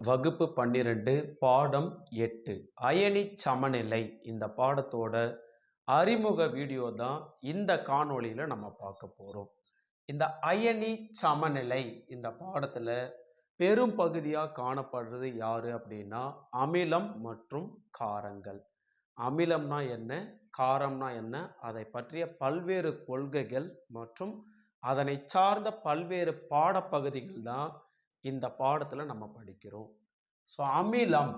வகுப்பு பன்னிரெண்டு பாடம் எட்டு. அயனி சமநிலை. இந்த பாடத்தோட அறிமுக வீடியோ தான் இந்த காணொளியில் நம்ம பார்க்க போகிறோம் இந்த அயனி சமநிலை இந்த பாடத்தில் பெரும் பகுதியாக காணப்படுறது யார் அப்படின்னா அமிலம் மற்றும் காரங்கள். அமிலம்னா என்ன? காரம்னா என்ன? அதை பற்றிய பல்வேறு கொள்கைகள் மற்றும் அதனை சார்ந்த பல்வேறு பாடப்பகுதிகள் தான் இந்த பாடத்தில் நம்ம படிக்கிறோம். ஸோ அமிலம்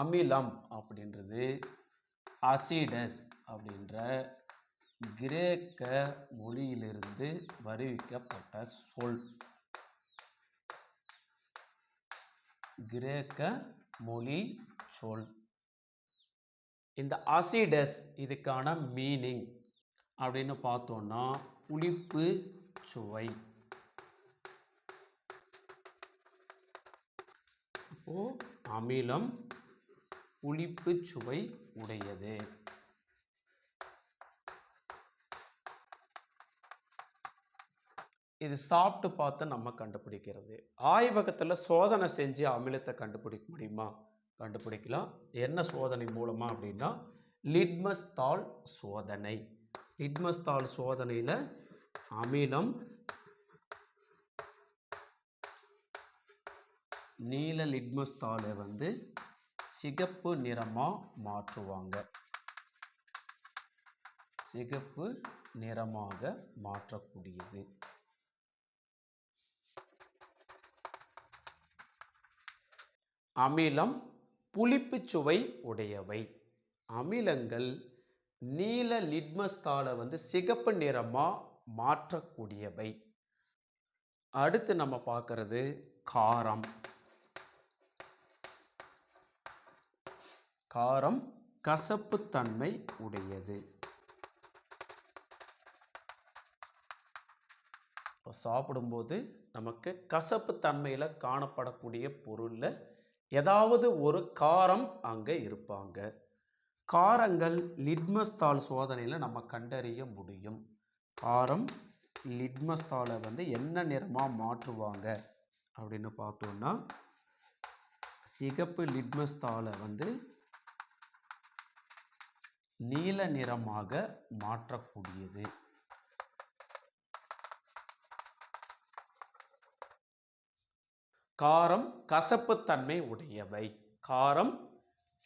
அமிலம் அப்படின்றது அசிடஸ் அப்படின்ற கிரேக்க மொழியிலிருந்து வருவிக்கப்பட்ட சொல். கிரேக்க மொழி சொல். இந்த அசிடஸ் இதுக்கான மீனிங் அப்படின்னு பார்த்தோம்னா புளிப்பு சுவை. அப்போ அமிலம் புளிப்பு சுவை உடையது. இது சாப்பிட்டு பார்த்து நம்ம கண்டுபிடிக்கிறது. ஆய்வகத்தில் சோதனை செஞ்சு அமிலத்தை கண்டுபிடிக்க முடியுமா? கண்டுபிடிக்கலாம். என்ன சோதனை மூலமாக அப்படின்னா லிட்மஸ் தாள் சோதனை. லிட்மஸ் தாள் சோதனையில் அமிலம் நீல லிட்மஸ் தாளை வந்து சிகப்பு நிறமாக மாற்றுவாங்க. சிகப்பு நிறமாக மாற்றக்கூடியது. அமிலம் புளிப்புச் சுவை உடையவை. அமிலங்கள் நீல லிட்மஸ் தாளை வந்து சிகப்பு நிறமாக மாற்றக்கூடியவை. அடுத்து நம்ம பார்க்கறது காரம். காரம் கசப்புத்தன்மை உடையது. இப்போ சாப்பிடும்போது நமக்கு கசப்புத்தன்மையில் காணப்படக்கூடிய பொருளில் ஏதாவது ஒரு காரம் அங்கே இருப்பாங்க. காரங்கள் லிட்மஸ் தாள் சோதனையில் நம்ம கண்டறிய முடியும். காரம் லிட்மஸ் தாளை வந்து என்ன நிறமாக மாற்றுவாங்க அப்படின்னு பார்த்தோம்னா சிகப்பு லிட்மஸ் தாளை வந்து நீல நிறமாக மாற்றக்கூடியது. காரம் கசப்புத்தன்மை உடையவை. காரம்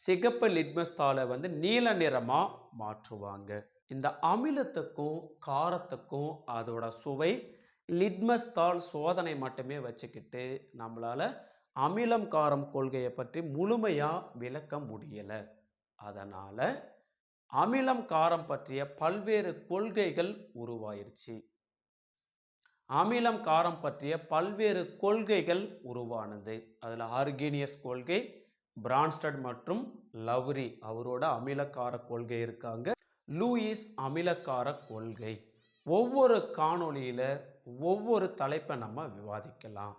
சிகப்பு லிட்மஸ் தாளை வந்து நீல நிறமாக மாற்றுவாங்க. இந்த அமிலத்துக்கும் காரத்துக்கும் அதோட சுவை லிட்மஸ் தாள் சோதனை மட்டுமே வச்சுக்கிட்டு நம்மளால் அமிலம் காரம் கொள்கையை பற்றி முழுமையாக விளக்க முடியலை. அதனால் அமிலம் காரம் பற்றிய பல்வேறு கொள்கைகள் உருவாயிருச்சு. அமிலம் காரம் பற்றிய பல்வேறு கொள்கைகள் உருவானது. அதில் ஆர்கீனியஸ் கொள்கை பிரான்ஸ்டட் மற்றும் லவ்ரி அவரோட அமிலக்கார கொள்கை இருக்காங்க. லூயிஸ் அமிலக்கார கொள்கை. ஒவ்வொரு காணொளியில் ஒவ்வொரு தலைப்பை நம்ம விவாதிக்கலாம்.